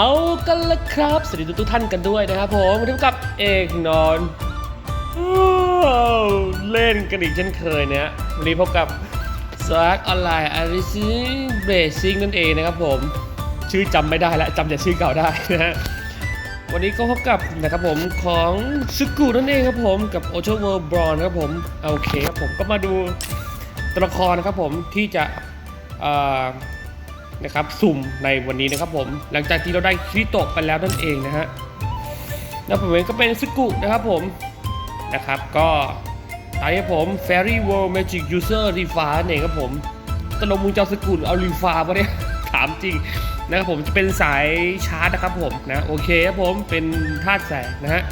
เอากันละครับ สวัสดีทุกท่านกันด้วยนะครับผมพบกับเอกนอนเล่นกันอีกเช่นเคยเนี่ยวันนี้พบกับสวัสออนไลน์อาริซิเบซิงนั่นเองนะครับผมชื่อจำไม่ได้แล้วจำแต่ชื่อเก่าได้นะฮะวันนี้ก็พบกับนะครับผมของซึกุนั่นเองครับผมกับโอ o เวิร์บรอนครับผมโอเคครับผมก็มาดูตัวละครนะครับผมที่จะอ่อ นะครับสุ่มในวันนี้นะครับผม หลังจากที่เราได้คริโตะไปแล้วนั่นเองนะฮะแล้วผมเองก็เป็นซึกุนะครับผมนะครับก็ตอนนี้ผม Fairy World Magic User รีฟ้าเองครับผมตลงมึงจะเอาสกุลเอารีฟ้าปะเนี่ยถามจริงนะครับผมจะเป็นสายชาร์จนะครับผมนะโอเคครับผมเป็นธาตุแสงนะฮะ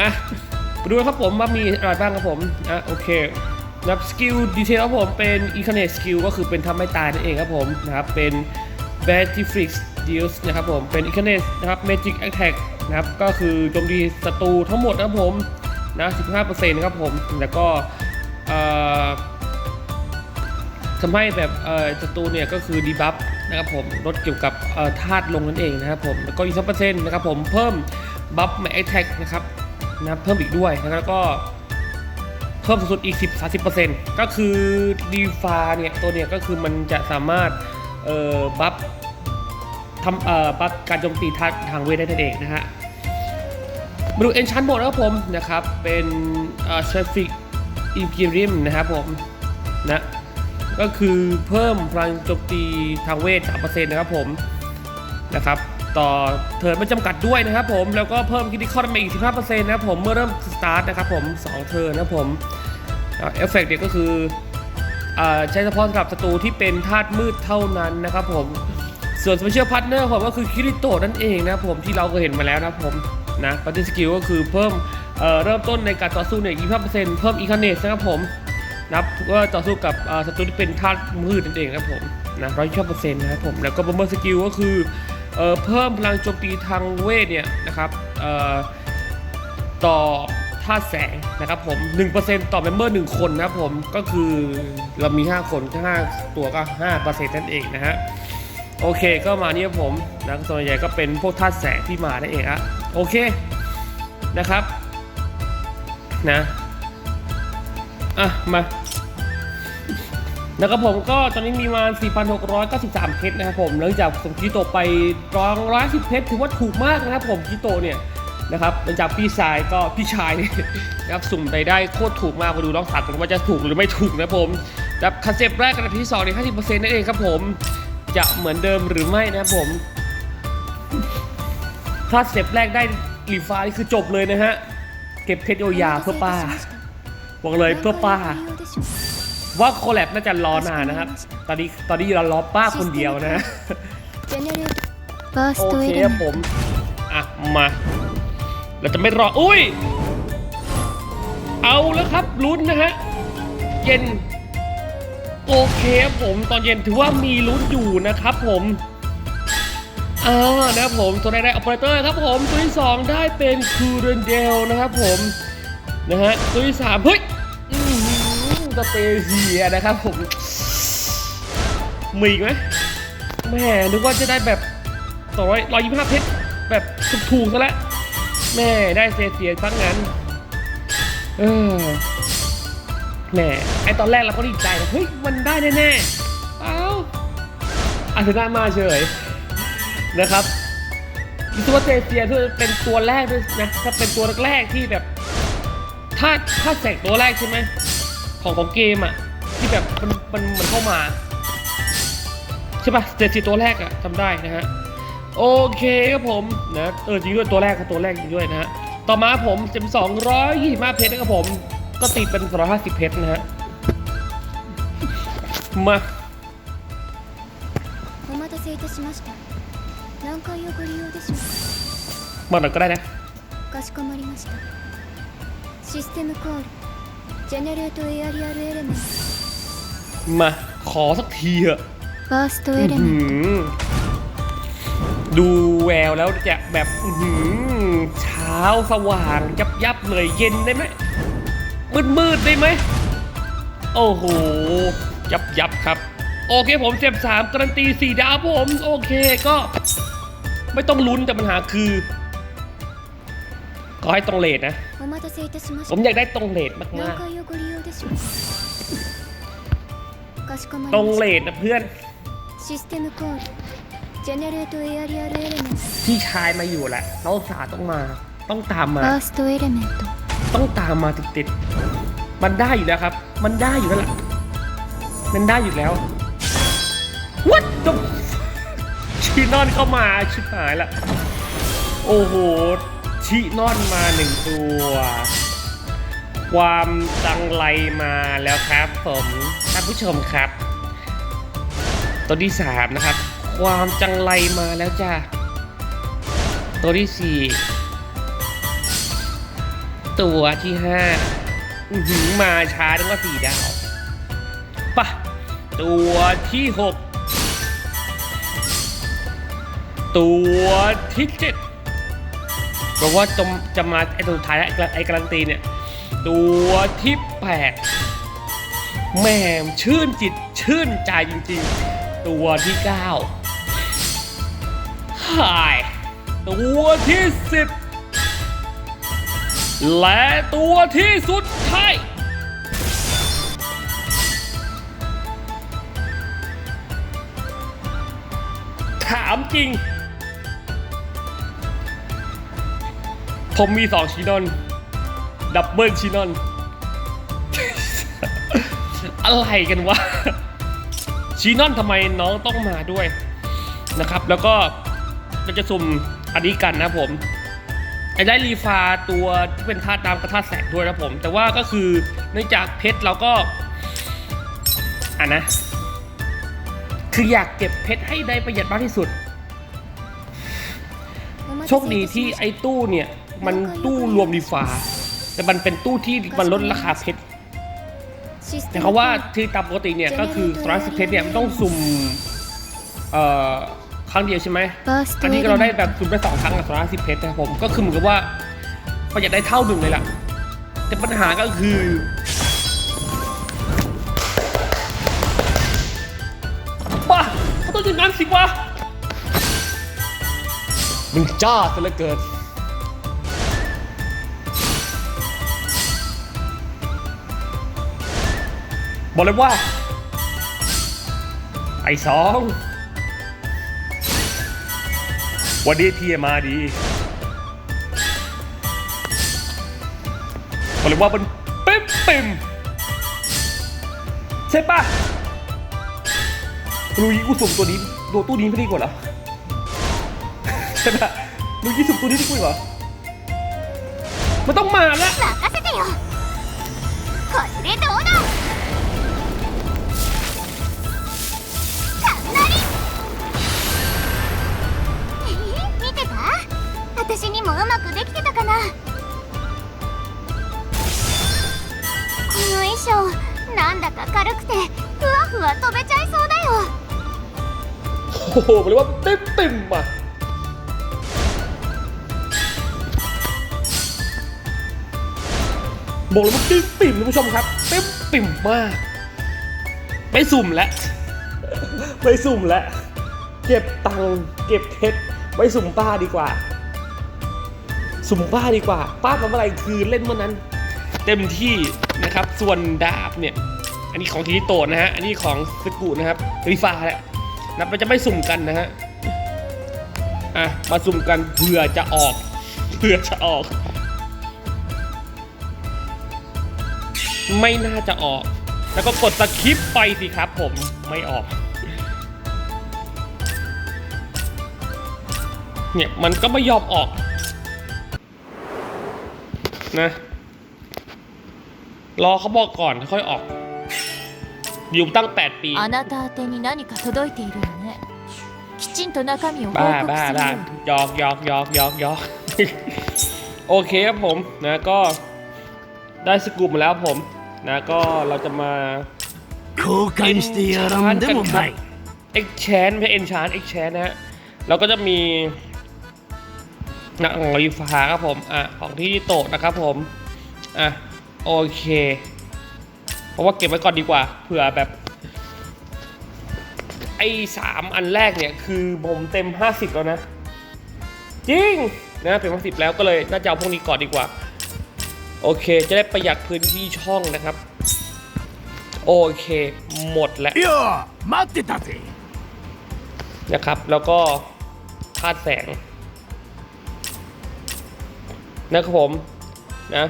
อะดูครับผมว่ามีอะไรบ้างครับผมอะโอเค นะครับสกิลดีเทลครับผมเป็น i c o n e t skill ก็คือเป็นทำให้ตายนั่นเองครับผมนะครับเป็น b a t i f i x deals นะครับผมเป็น i c o n e t นะครับ magic attack นะครับก็คือโจมตีศัตรูทั้งหมดนะครับผมนะ15%นะครับผมแล้วก็ทำให้แบบศัตรูเนี่ยก็คือดีบัฟนะครับผมลดเกี่ยวกับธาตุลงนั่นเองนะครับผมแล้วก็อีกสักเปอร์เซ็นต์นะครับผมเพิ่มบัฟแมแอคแท็กนะครับนะครับเพิ่มอีกด้วยนะครับแล้วก็ เพิ่มสูงสุดอีก 10 30%ก็คือดีฟาเนี่ยตัวเนี่ยก็คือมันจะสามารถเอ่อบัฟทำเอ่อบัฟการโจมตีธาตุทางเวทได้นั่นเองนะฮะมาดูเอนชันโหมดนะครับผมนะครับ เป็นเอ่อเชฟิกอิมพีเรียมนะครับผมนะก็คือเพิ่มพลังโจมตีทางเวท3%นะครับผมนะครับ ต่อเทิร์นไม่จำกัดด้วยนะครับผมแล้วก็เพิ่มคิดที่เข้ามาอีก 15%นะครับผมเมื่อเริ่มสตาร์ทนะครับผม2เทิร์นนะครับผมเอฟเฟกต์เนี่ยก็คืออใช้เฉพาะสำหรับศัตรูที่เป็นธาตุมืดเท่านั้นนะครับผมส่วนสเปเชียลพาร์ทเนอร์ผมก็คือคิริโตะนั่นเองนะครับผมที่เราก็เห็นมาแล้วนะครับผมนะปฏิสกิลก็คือเพิ่มเเริ่มต้นในการต่อสู้เนี่ย25%เพิ่มอีคอนเนสนะครับผมนะับก็ต่อสู้กับศัตรูที่เป็นธาตุมืดนั่นเองนะครับผมนะร้อยเปอร์เซ็นต์นะครับผมแล้วก็บอมเบอร์สกิลก็คือ เอ่อเพิ่มพลังโจมตีทางเวทเนี่ยนะครับเอ่อต่อธาตุแสงนะครับผม 1%ต่อเมมเบอร์ 1 คนนะครับผมก็คือเรามี 5 คนก็5ตัวก็ 5%นั่นเองนะฮะโอเคก็มาเนี่ยผมนะส่วนใหญ่ก็เป็นพวกธาตุแสงที่มานั่นเองอะโอเคนะครับนะอะมา นะครับผมก็ตอนนี้มีมา4,693 เพชรนะครับผมหลังจากส่งกิโตไปร้องร้อยสิบเพชรถือว่าถูกมากนะครับผมกิโตเนี่ยนะครับหลังจากพี่ชายก็พี่ชายนี่นะครับสุ่มไปได้โคตรถูกมากมาดูลองสักกันว่าจะถูกหรือไม่ถูกนะผมนะครับคอนเซปแรกกับที่สองใน50%นั่นเองครับผมจะเหมือนเดิมหรือไม่นะครับผมถ้าสเต็ปแรกได้รีฟ้านี่คือจบเลยนะฮะเก็บเพชรโยาเพื่อป้าบอกเลยเพื่อป้า ว่าโคแลบน่าจะรอนานนะครับ ตอนนี้ตอนนี้เรารอป้าคนเดียวนะ โอเคผม อะ มา เราจะไม่รอ อุ้ย เอาแล้วครับลุ้นนะฮะ เย็น โอเคผม ตอนเย็นถือว่ามีลุ้นอยู่นะครับผมอ่านะครับผม ตัวแรกได้ออปเปอเรเตอร์ครับผม ตัวที่สองได้เป็นคูเรนเดลนะครับผม นะฮะ ตัวที่สามเฮ้ย สเตเซียนะครับผมมีอีกไหมแม่นึกว่าจะได้แบบสองร้อยร้อยยี่สิบห้าเพชรแบบถูกๆซะแล้วแม่ได้เซเซียซังงั้นเออแหม่ไอตอนแรกเราก็ดีใจนะเฮ้ยมันได้แน่ๆเอ้าอาร์เซนอลมาเฉยนะครับคิดว่าเซเซียด้วยเป็นตัวแรกด้วยนะถ้าเป็นตัวแรกๆที่แบบ ถ้าถ้าแสกตัวแรกใช่ไหม ของของเกมอ่ะ ที่แบบมันมันมันเข้ามา ใช่ปะเจ็ดสิตัวแรกอะจำได้นะฮะ โอเคครับผมนะเออจริงด้วยตัวแรกกับตัวแรกจริงด้วยนะฮะ ต่อมาผมเต็มสองร้อยยี่สิบห้าเพชรนะครับผม ก็ตีเป็นสองร้อยห้าสิบเพชรนะฮะ มา お待たせいたしました何回をご利用でしょう มาหน่อยก็ได้นะ かかしこまりましたシステムコール มาขอสักทีเถอะดูแววแล้วจะแบบเช้าสว่างยับยับเลยเย็นได้ไหมมืดมืดได้ไหม โอ้โห ยับยับครับ โอเคผมเจ็บสามการันตีสี่ดาวผม โอเคก็ ไม่ต้องลุ้นแต่ปัญหาคือ ขอให้ตรงเลทนะ ผมอยากได้ตรงเลทมากๆ ตรงเลทนะเพื่อน พี่ชายมาอยู่แหละ เราสาต้องมา ต้องตามมา ต้องตามมาติดๆ มันได้อยู่แล้วครับ มันได้อยู่แล้วล่ะ มันได้อยู่แล้ว What the ชีนอนเข้ามาชิบหายละ โอ้โห ชีนอนมาหนึ่งตัว ความจังไรมาแล้วครับผมท่านผู้ชมครับ ตัวที่สามนะครับ ความจังไรมาแล้วจ้าตัวที่สี่ตัวที่ห้าอื้อหืมาช้าถึงก็สี่ดาวปะตัวที่หกตัวที่เจ็ด เพราะว่าจะจะมาไอตัวสุดท้ายไอ้กระไอ้การันตีเนี่ย ตัวที่แปดแหม่มชื่นจิตชื่นใจจริงๆ ตัวที่เก้าหายตัวที่สิบและตัวที่สุดท้ายถามจริง ผมมีสองชินอน ดับเบิลชินอน อะไรกันวะ ชินอนทำไมน้องต้องมาด้วยนะครับ แล้วก็เราจะสุ่มอันนี้กันนะผมได้รีฟาตัวที่เป็นธาตุน้ำกับธาตุแสงด้วยนะผม แต่ว่าก็คือเนื่องจากเพชรเราก็อะนะ คืออยากเก็บเพชรให้ได้ประหยัดมากที่สุด โชคดีที่ไอ้ตู้เนี่ย มันตู้รวมดีฟ้า แต่มันเป็นตู้ที่มันลดราคาเพชรแต่เขาว่าที่ตามปกติเนี่ยก็คือตราสิเพชรเนี่ยมันต้องสุ่มเอ่อครั้งเดียวใช่ไหมอันนี้เราได้แบบสุ่มไปสองครั้งกับตราสิเพชรนะครับผมก็คือเหมือนกับว่าประหยัดได้เท่าหนึ่งเลยล่ะ แต่ปัญหาก็คือว้าเขาต้องอย่าน้นสิวะมึงจ้าซะเหลือเกิน บอกเลยว่า ไอ้สองวันนี้พี่มาดีบอกเลยว่ามันเป๊มเป๊มใช่ปะลุยกูสุ่มตัวนี้ตัวตู้นี้ไม่ดีกว่าเหรอใช่ปะลุยสุ่มตัวนี้ดีกว่าเหรอมันต้องมาแล้ว โอ้โหบอกเลยว่าเต็มเต็มๆอะบอกเลยว่าเต็มปิ่มท่านผู้ชมครับ เต็มปิ่มมากไม่สุ่มแล้วไม่สุ่มแล้วเก็บตังค์เก็บเพชรไว้สุ่มป้าดีกว่า สุ่มป้าดีกว่า ป้าทำอะไรคือเล่นเมื่อนั้น เต็มที่นะครับ ส่วนดาบเนี่ย อันนี้ของทีนิโตะนะฮะ อันนี้ของสกุนะครับรีฟ้าแหละ นะมันจะไม่สุ่มกันนะฮะ อะ มาสุ่มกันเผื่อจะออก เผื่อจะออก ไม่น่าจะออก แล้วก็กดสคริปไปสิครับผม ไม่ออก เนี่ยมันก็ไม่ยอมออก นะ รอเขาบอกก่อนค่อยออก อยู่ตั้ง 8 ปี あなた宛てに何か届いているのねきちんと中身を報 บ้า 告 บ้า する บ้า ように หยอกหยอกหยอกหยอกหยอก โอเคครับผมนะก็ได้สกูปมาแล้วผมนะก็เราจะมา 交換してやらんでもない เอ็กชนไม่เอ็นชานเอ็กชนนะฮะเราก็จะมีนะของรีฟ้าครับผมอ่ะของที่โตะนะครับผมอ่ะโอเค เพราะว่าเก็บไว้ก่อนดีกว่าเผื่อแบบ ไอ้สามอันแรกเนี่ย คือผมเต็ม 50 แล้วนะ จริงนะเต็สิบแล้วก็เลยน่าจะเอาพวกนี้ก่อนดีกว่า โอเค จะได้ประหยัดพื้นที่ช่องนะครับ โอเค หมดแล้วนะครับ แล้วก็คาดแสงนะครับผมนะ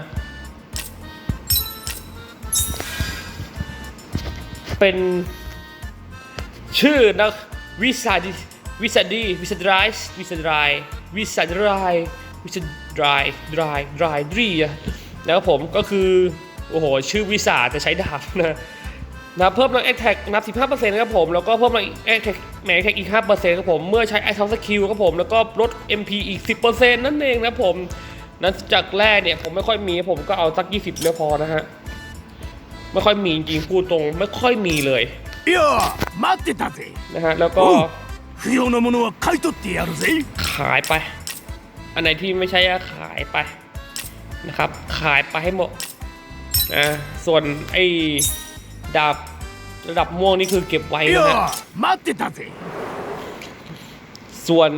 เป็นชื่อนะวิสาดีวิสาดีวิสาดรายวิสาดรายวิสาดรายวิสาดรายดรายดรายดรีอะนะครับผมก็คือ โอ้โห ชื่อวิสาแต่ใช้ดาบนะนะเพิ่มแรงแอคแท็กนับ 15%นะครับผม แล้วก็เพิ่มแรงแอคแท็กแรงแอคแท็กอีก 5%ครับผม เมื่อใช้ไอทอมสกิลครับผม แล้วก็ลด MP อีก 10%นั่นเองนะผม นั้นจากแรกเนี่ย ผมไม่ค่อยมีผมก็เอาสัก 20เนี่ยพอนะฮะ ไม่ค่อยมีจริงๆพูดตรงไม่ค่อยมีเลย いや待ってたぜ นะฮะ แล้วก็ おう不要なものは買い取ってやるぜ ขายไป อันไหนที่ไม่ใช่ก็ขายไปนะครับ ขายไปให้หมดนะส่วนไอ้ดาบระดับม่วงนี่คือเก็บไว้ い นะฮะ や待ってたぜ ส่วน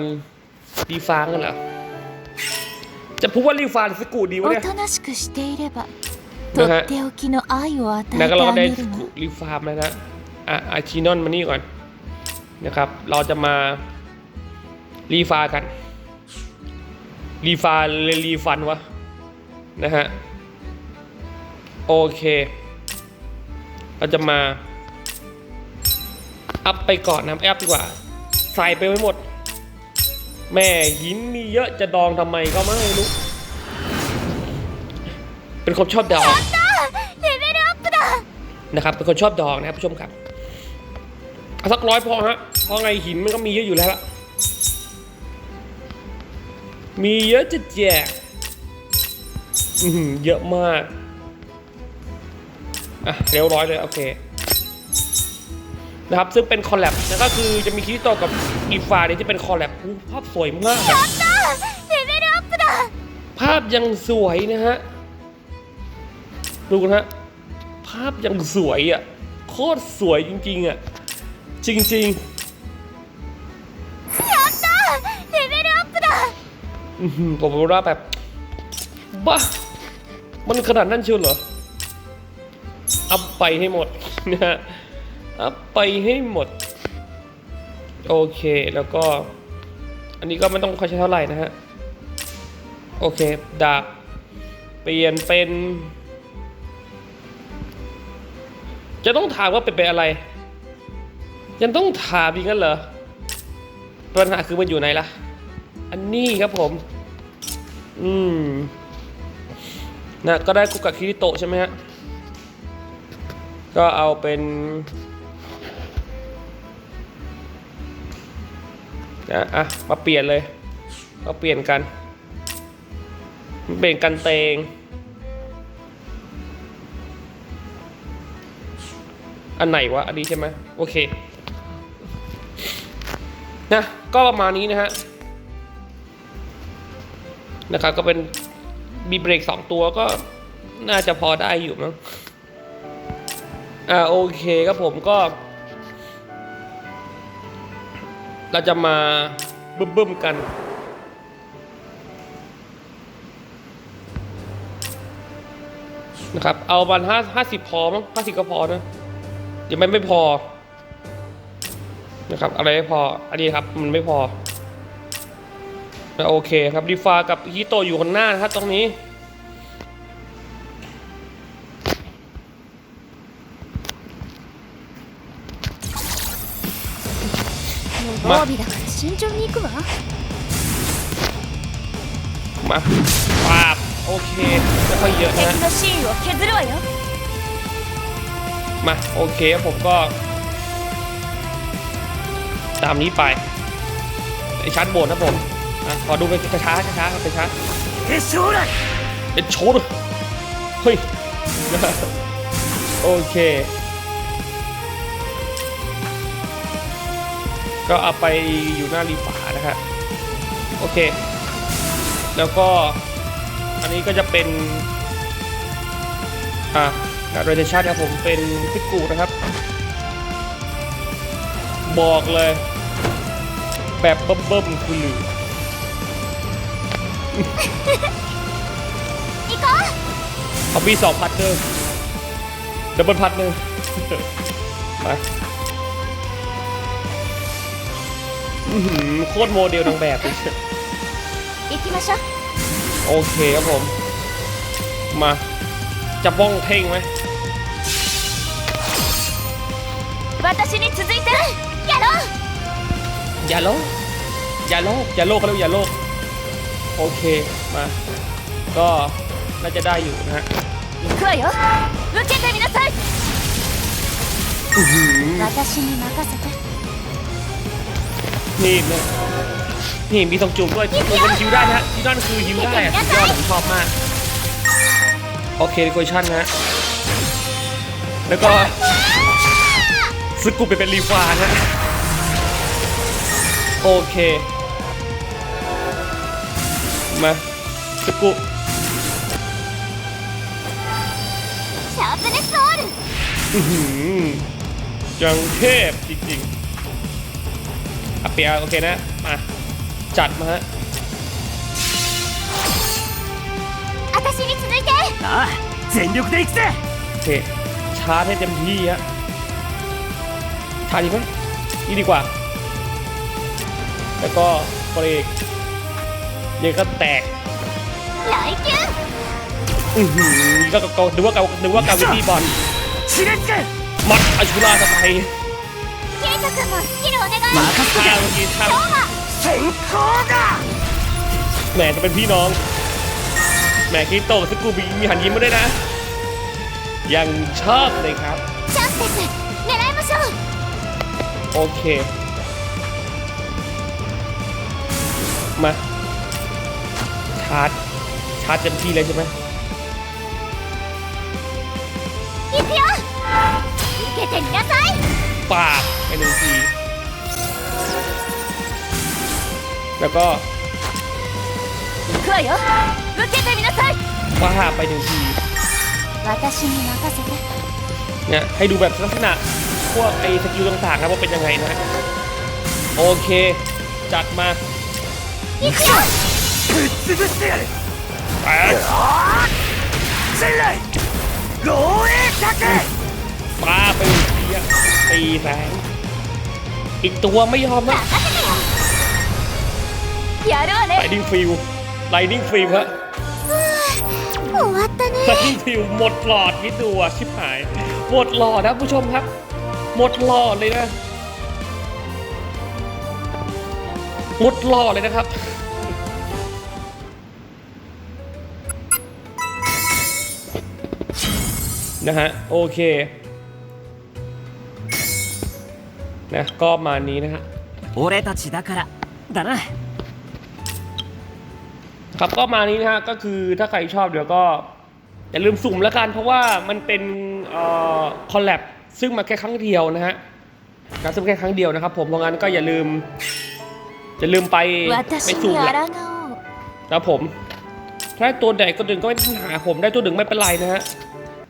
รีฟางกันเหรอ จะพูดว่ารีฟางหรือสกูดีวะ お เนี่ย นะฮะแล้วก็เราได้รีฟาร์มนะฮะอะอาชีนอนมานี่ก่อนนะครับ เราจะมารีฟาร์กัน รีฟาร์เลยรีฟันวะนะฮะโอเค เราจะมาอัพไปก่อนนะแอปดีกว่า ใส่ไปไว้หมด แม่หินมีเยอะจะดองทำไมก็ไม่รู้ เป็นคนชอบดอกนะครับเป็นคนชอบดอกนะครับผู้ชมครับสักร้อยพอฮะเพราะไงหินมันก็มีเยอะอยู่แล้วละมีเยอะจะแจกอืเยอะมากอะเร็วร้อยเลยโอเคนะครับซึ่งเป็นคอลแลบนั่นก็คือจะมีคิติโตกับอีฟาเนี่ที่เป็นคอลแลบภาพสวยมากภาพยังสวยนะฮะ ดูนะภาพยังสวยอะโคตรสวยจริง ๆ อะ จริง ๆผมรู้ว่าแบบบ้ามันขนาดนั้นเชียวเหรอ อัพไปให้หมดนะฮะ อัพไปให้หมด โอเค แล้วก็ อันนี้ก็ไม่ต้องค่อยใช้เท่าไหร่นะฮะ โอเค ดาบ เปลี่ยนเป็น จะต้องถามว่าเป็นไปนอะไร ยังต้องถามอีกงั้นเหรอ ปัญหาคือมันอยู่ไหนล่ะ อันนี้ครับผม อืมนะก็ได้กุกะคิริโตะใช่ไหมฮะ ก็เอาเป็นนะอะ มาเปลี่ยนเลย มาเปลี่ยนกัน เปลี่ยนกันเตง อันไหนวะ อันนี้ใช่ไหมโอเค นะ ก็ประมาณนี้นะฮะ นะครับ ก็เป็นมีเบรกสองตัวก็น่าจะพอได้อยู่มั้ง อ่าโอเคครับผมก็ เราจะมาบึ้มๆกันนะครับ เอาวันห้าห้าสิบพอมั้งห้าสิบก็พอนะ ยังไม่ไม่พอนะครับอะไรไม่พอ อันนี้ครับมันไม่พอนะโอเคครับดีฟากับฮิโตอยู่คนหน้านะครับตรงนี้มามาปาบโอเคไม่ค่อยเยอะนะ มาโอเคผมก็ ตามนี้ไปไอชั้นโบนนะผมอะขอดูไปช้าช้าครับไปช้าเอชโชดเอชโชดเฮ้ยโอเค ก็เอาไปอยู่หน้ารีฝานะครับโอเค แล้วก็อันนี้ก็จะเป็น อะ าเรเดชั่นครับผมเป็นพิกูนะครับ บอกเลย แบบเบิ่มๆคือ 行こう เขามีสองพัดเนอร์ดับเบิลพัดเนอร์ มาอื้อหือโคตรโมเดลนางแบบเลย 行きましょう โอเคครับผม มา จะบ้องเท่งไหม 私に続いてやろう อย่าโลกอย่าโลกอย่าโลกเขาเรียกอย่าโลกโอเคมา ก็น่าจะได้อยู่นะฮะ 行くわよ受けてみなさい อื้อหือ 私に任せて นี่นะนี่มีทรงจูบด้วยมันเป็นฮิวได้นะฮะฮิวด้านคือฮิวได้อะสุดยอดผมชอบมาก โอเคดีโกชั่นนะ แล้วก็ซึกุปไปเป็นรีฟานะโอเค มาซึกุปจังเทพจริงๆอะเปียโอเคนะมาจัดมาฮะ ああ全力で行くぜ โอเค ชาร์จให้เต็มที่ฮะชาร์จดีไหมนี่ดีกว่า แล้วก็เบรกยังก็แตก 来球 อือหือก็ก็นึกว่าเกานึกว่ากาวิตี้บอล 地列け มัดอาชูราสไป ケイト君もスキルお願い任 ท่า せと เมื่อกี้ท่า け先行だ แหมจะเป็นพี่น้อง แหมคิโตะกับสกูบีมีหันยิ้มมาด้วยนะ ยังชอบเลยครับ チャンスです狙いましょう โอเค มา ชาร์จ ชาร์จเต็มที่เลยใช่ไหม 行くよ受けてみなさい ปาดไปหนึ่งที แล้วก็ 行くわよ 受けてみなさい ปาดไปหนึ่งที 私に任せて เนี่ยให้ดูแบบลักษณะพวกไอ้สกิลต่างๆนะว่าเป็นยังไงนะ โอเค จัดมา 行くよぶっ潰してやる แตก 戦来護衛策 ปาไปหนึ่งทีอะตีแสงอีกตัวไม่ยอมนะ 任せてよやるわ ไล ね นิ่งฟิลไลนิ่งฟิลฮะ 終わったね ไลนิ่งฟิลหมดหลอดคิดดูอะชิบหาย หมดหลอดนะผู้ชมครับ หมดหลอดเลยนะ หมดหลอดเลยนะครับ นะฮะ โอเค นะ ก็ประมาณนี้นะฮะ 俺たちだからだな ครับก็มานี้นะฮะก็คือถ้าใครชอบเดี๋ยวก็อย่าลืมสุ่มละกันเพราะว่ามันเป็นคอลแลบซึ่งมาแค่ครั้งเดียวนะฮะการซึ่งแค่ครั้งเดียวนะครับ ผมเพราะงั้นก็อย่าลืมจะลืมไปไปสุ่มนะครัผม ถ้าตัวใดก็ดึงก็ไม่ต้องหาผมได้ตัวดึงไม่เป็นไรนะฮะ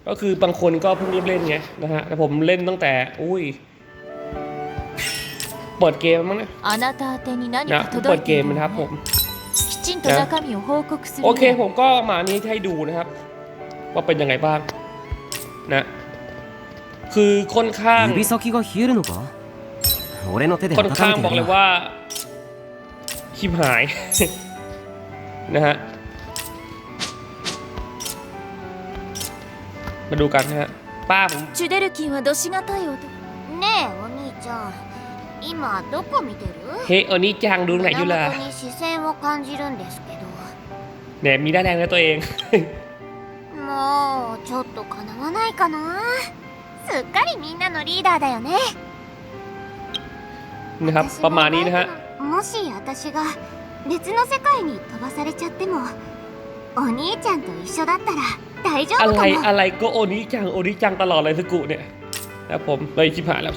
ก็คือบางคนก็เพิ่งเริ่มเล่นไงนะฮะแต่ผมเล่นตั้งแต่อุ้ยเปิดเกมมั้งนะนะเปิดเกมนะครับผม โอ よ เคผมก็มานี้ให้ดูนะครับ ว่าเป็นยังไงบ้างนะ คือค่อนข้าง 指先が冷えるのか俺の手で ค่อน 温 ข้าง め บอก てや เล る ย よ ว่าชิบหาย นะฮะ มาดูกันนะฮะ ป้าผม チュデルキンはどしがたい男ねえお兄ちゃん 今どこ見てる เฮ้ยอันนี้จังดูไหนอยู่ล่ะ 胸元に視線を感じるんですけど เนี่ยมีได้แรงนะตัวเอง もうちょっとかなわないかなすっかりみんなのリーダーだよね นะครับ ประมาณนี้นะฮะ もし私が別の世界に飛ばされちゃってもお兄ちゃんと一緒だったら大丈 อะ 夫 ไร かも อะไรก็โอนี้จังโอนี้จังตลอดเลยสกุเนี่ยนะผมเลยชิบหายแล้ว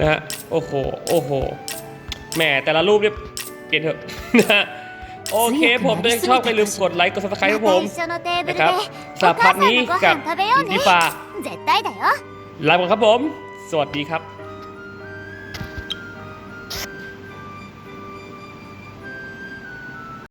นะฮะโอ้โหโอ้โหแหมแต่ละรูปเนี่ยเปลี่ยนเถอะนะฮะโอเคผมถ้าชอบไย่ลืมกดไลค์กดซับสไครต์ผมนะครับสับพาร์นี้กับดีฟ้าลาไปก่อนครับผม สวัสดีครับ